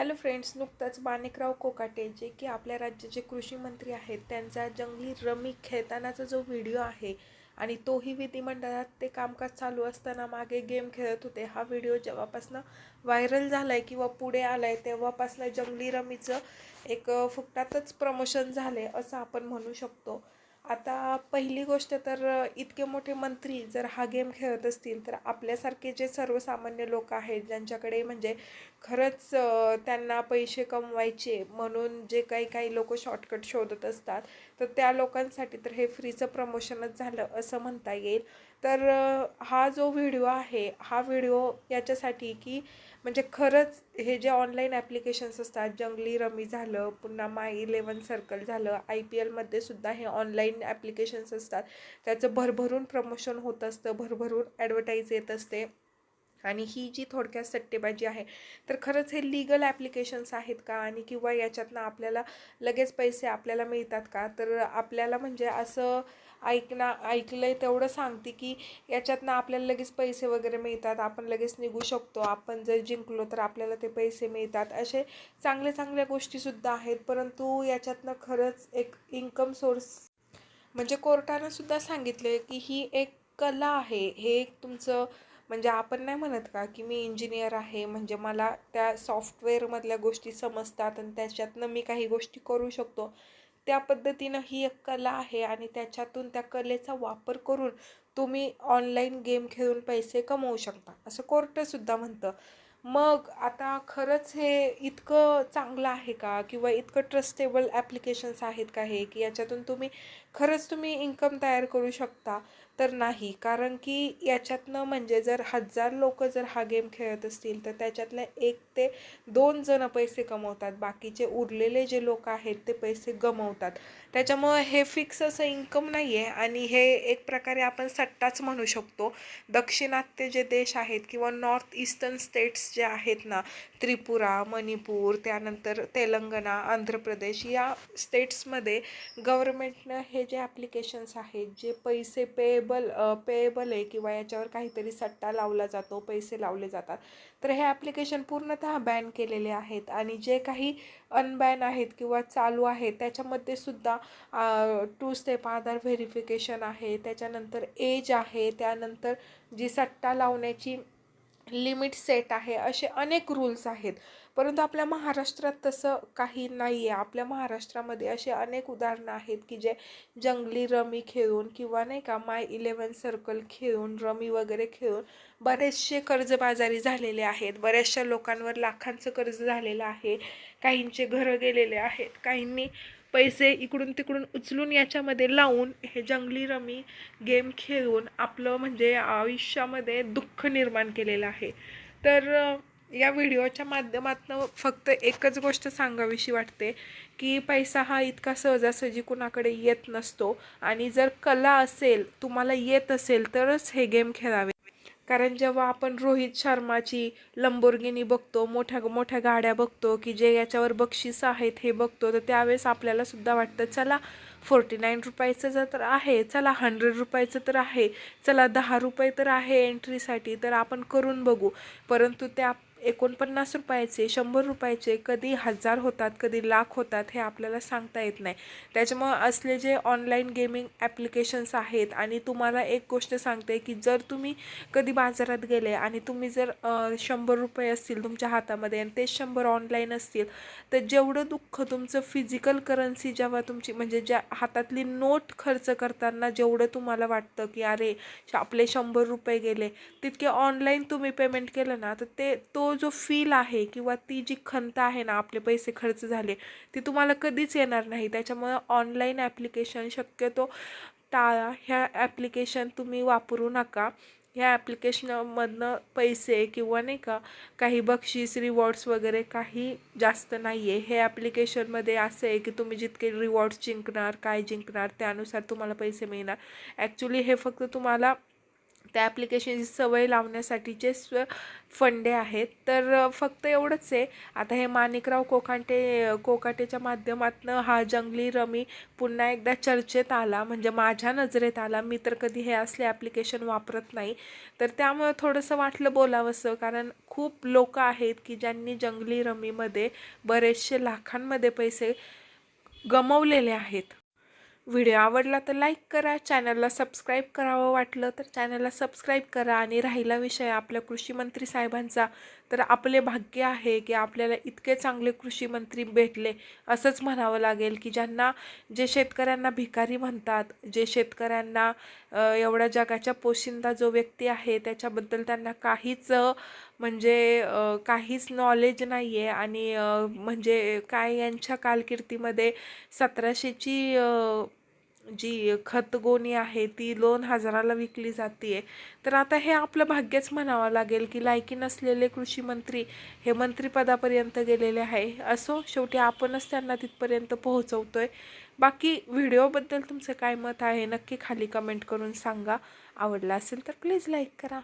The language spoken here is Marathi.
हॅलो फ्रेंड्स नुकताच माणिकराव कोकाटे जे की आपल्या राज्याचे कृषी मंत्री आहेत त्यांचा जंगली रमी खेळतानाचा जो व्हिडिओ आहे आणि तोही विधिमंडळात ते कामकाज चालू असताना मागे गेम खेळत होते हा व्हिडिओ जेव्हापासनं व्हायरल झाला आहे किंवा पुढे आला आहे तेव्हापासनं जंगली रमीचं एक फुकटातच प्रमोशन झाले असं आपण म्हणू शकतो. आता पहिली गोष्ट तर इतके मोठे मंत्री जर हा गेम खेळत असतील तर आपल्यासारखे जे सर्वसामान्य लोक आहेत ज्यांच्याकडे म्हणजे खरंच त्यांना पैसे कमवायचे म्हणून जे काही काही लोक शॉर्टकट शोधत असतात तर त्या लोकांसाठी तर हे फ्रीचं प्रमोशनच झालं असं म्हणता येईल. तर हा जो व्हिडिओ आहे हा व्हिडिओ याच्यासाठी की म्हणजे खरंच हे जे ऑनलाईन ॲप्लिकेशन्स असतात जंगली रमी झालं पुन्हा माय इलेवन सर्कल झालं आय पी एलमध्ये सुद्धा हे ऑनलाईन ॲप्लिकेशन्स असतात. त्याचं भरभरून प्रमोशन होत असतं भरभरून ॲडव्हर्टाईज येत असते. आणि ही जी थोडक्यात सट्टेबाजी आहे तर खरंच हे लिगल ॲप्लिकेशन्स आहेत का? आणि किंवा याच्यातनं आपल्याला लगेच पैसे आपल्याला मिळतात का? तर आपल्याला म्हणजे असं ऐकणं ऐकलं आहे तेवढं सांगते की याच्यातनं आपल्याला लगेच पैसे वगैरे मिळतात. आपण लगेच निघू शकतो. आपण जर जिंकलो तर आपल्याला ते पैसे मिळतात. असे चांगल्या चांगल्या गोष्टीसुद्धा आहेत. परंतु याच्यातनं खरंच एक इन्कम सोर्स म्हणजे कोर्टानं सुद्धा सांगितलं की ही एक कला आहे. हे एक तुमचं म्हणजे आपण नाही म्हणत का की मी इंजिनियर आहे. म्हणजे मला त्या सॉफ्टवेअरमधल्या गोष्टी समजतात आणि त्याच्यातनं मी काही गोष्टी करू शकतो. त्या पद्धतीनं ही एक कला आहे आणि त्याच्यातून त्या कलेचा वापर करून तुम्ही ऑनलाईन गेम खेळून पैसे कमवू शकता. असं कोर्टसुद्धा म्हणतं. मग आता खरंच हे इतकं चांगलं आहे का? किंवा इतकं ट्रस्टेबल ॲप्लिकेशन्स आहेत का हे? की याच्यातून तुम्ही खरंच तुम्ही इन्कम तयार करू शकता तर नाही. कारण की याच्यातनं म्हणजे जर हजार लोक जर हा गेम खेळत असतील तर त्याच्यातल्या एक ते दोन जण पैसे कमवतात. बाकीचे उरलेले जे लोक आहेत ते पैसे गमवतात. त्याच्यामुळं हे फिक्स असं इन्कम नाही आहे आणि हे एक प्रकारे आपण सट्टाच म्हणू शकतो. दक्षिणात्य जे देश आहेत किंवा नॉर्थ ईस्टर्न स्टेट्स जे आहेत ना त्रिपुरा मणिपूर त्यानंतर तेलंगणा आंध्र प्रदेश या स्टेट्समध्ये गव्हर्मेंटनं हे जे ॲप्लिकेशन्स आहेत जे पैसे पेएबल पेएबल आहे किंवा याच्यावर काहीतरी सट्टा लावला जातो पैसे लावले जातात तर हे ॲप्लिकेशन पूर्णतः बॅन केलेले आहेत. आणि जे काही अनबॅन आहेत किंवा चालू आहेत त्याच्यामध्ये सुद्धा टू स्टेप आधार व्हेरिफिकेशन आहे. त्याच्यानंतर एज आहे. त्यानंतर जी सट्टा लावण्याची लिमिट सेट आहे असे अनेक रूल्स आहेत. परंतु आपल्या महाराष्ट्रात तसं काही नाही आहे आपल्या महाराष्ट्रामध्ये असे अनेक उदाहरणं आहेत की जे जंगली रमी खेळून किंवा नाही का माय इलेवन सर्कल खेळून रमी वगैरे खेळून बरेचसे कर्जबाजारी झालेले आहेत. बऱ्याचशा लोकांवर लाखांचं कर्ज झालेलं आहे. काहींचे घरं गेलेले आहेत. काहींनी पैसे इकडून तिकडून उचलून याच्यामध्ये लावून हे जंगली रमी गेम खेळून आपलं म्हणजे आयुष्यामध्ये दुःख निर्माण केलेलं आहे. तर या व्हिडिओच्या माध्यमातून फक्त एकच गोष्ट सांगावीशी वाटते की पैसा हा इतका सहजासहजी कुणाकडे येत नसतो. आणि जर कला असेल तुम्हाला येत असेल तरच हे गेम खेळावे. कारण जेव्हा आपण रोहित शर्माची लंबोर्गिनी बघतो मोठ्या मोठ्या गाड्या बघतो की जे याच्यावर बक्षीस आहेत हे बघतो तर त्यावेळेस आपल्याला सुद्धा वाटतं चला फोर्टी नाईन रुपयाचं तर आहे चला हंड्रेड रुपयाचं तर आहे चला दहा रुपये तर आहे एंट्रीसाठी तर आपण करून बघू. परंतु त्या एकोणपन्नास रुपयाचे शंभर रुपयाचे कधी हजार होतात कधी लाख होतात हे आपल्याला सांगता येत नाही. त्याच्यामुळं असले जे ऑनलाईन गेमिंग ॲप्लिकेशन्स आहेत आणि तुम्हाला एक गोष्ट सांगते की जर तुम्ही कधी बाजारात गेले आणि तुम्ही जर शंभर रुपये असतील तुमच्या हातामध्ये आणि ते शंभर ऑनलाईन असतील तर जेवढं दुःख तुमचं फिजिकल करन्सी जेव्हा तुमची म्हणजे ज्या हातातली नोट खर्च करताना जेवढं तुम्हाला वाटतं की अरे आपले शंभर रुपये गेले तितके ऑनलाईन तुम्ही पेमेंट केलं ना तर ते तो तो जो फील आहे किंवा ती जी खंत आहे ना आपले पैसे खर्च झाले ती तुम्हाला कधीच येणार नाही. त्याच्यामुळं ऑनलाईन ॲप्लिकेशन शक्यतो टाळा. ह्या ॲप्लिकेशन तुम्ही वापरू नका. ह्या ॲप्लिकेशनमधनं पैसे किंवा नाही का काही बक्षीस रिवॉर्ड्स वगैरे काही जास्त नाही आहे हे ॲप्लिकेशनमध्ये असं आहे की तुम्ही जितके रिवॉर्ड्स जिंकणार काय जिंकणार त्यानुसार तुम्हाला पैसे मिळणार. ॲक्च्युली हे फक्त तुम्हाला त्या ॲप्लिकेशनची सवय लावण्यासाठीचे स्व फंडे आहेत. तर फक्त एवढंच आहे. आता हे माणिकराव कोकांटे कोकाटेच्या माध्यमातून हा जंगली रमी पुन्हा एकदा चर्चेत आला. म्हणजे माझ्या नजरेत आला. मी तर कधी हे असले ॲप्लिकेशन वापरत नाही. तर त्यामुळे थोडंसं वाटलं बोलावंसं कारण खूप लोक आहेत की ज्यांनी जंगली रमीमध्ये बरेचसे लाखांमध्ये पैसे गमवलेले आहेत. व्हिडिओ आवडला तर लाईक करा चॅनलला सबस्क्राईब करावं वाटलं तर चॅनलला सबस्क्राईब करा आणि राहिला विषय आपल्या कृषी मंत्री साहेबांचा तर आपले भाग्य आहे की आपल्याला इतके चांगले कृषी मंत्री भेटले असंच म्हणावं लागेल की ज्यांना जे शेतकऱ्यांना भिकारी म्हणतात जे शेतकऱ्यांना एवढ्या जगाच्या पोशिंदा जो व्यक्ती आहे त्याच्याबद्दल त्यांना काहीच म्हणजे काहीच नॉलेज नाही आहे आणि म्हणजे काय यांच्या कालकिर्तीमध्ये सतराशेची जी खतगोणी आहे ती दोन हजाराला विकली जाते तर आता हे आपलं भाग्यच म्हणावं लागेल की लायकी नसलेले कृषी मंत्री हे मंत्रिपदापर्यंत गेलेले आहे. असो शेवटी आपणच त्यांना तिथपर्यंत पोहोचवतो आहे बाकी व्हिडिओबद्दल तुमचं काय मत आहे? नक्की खाली कमेंट करून सांगा. आवडला असेल तर प्लीज लाईक करा.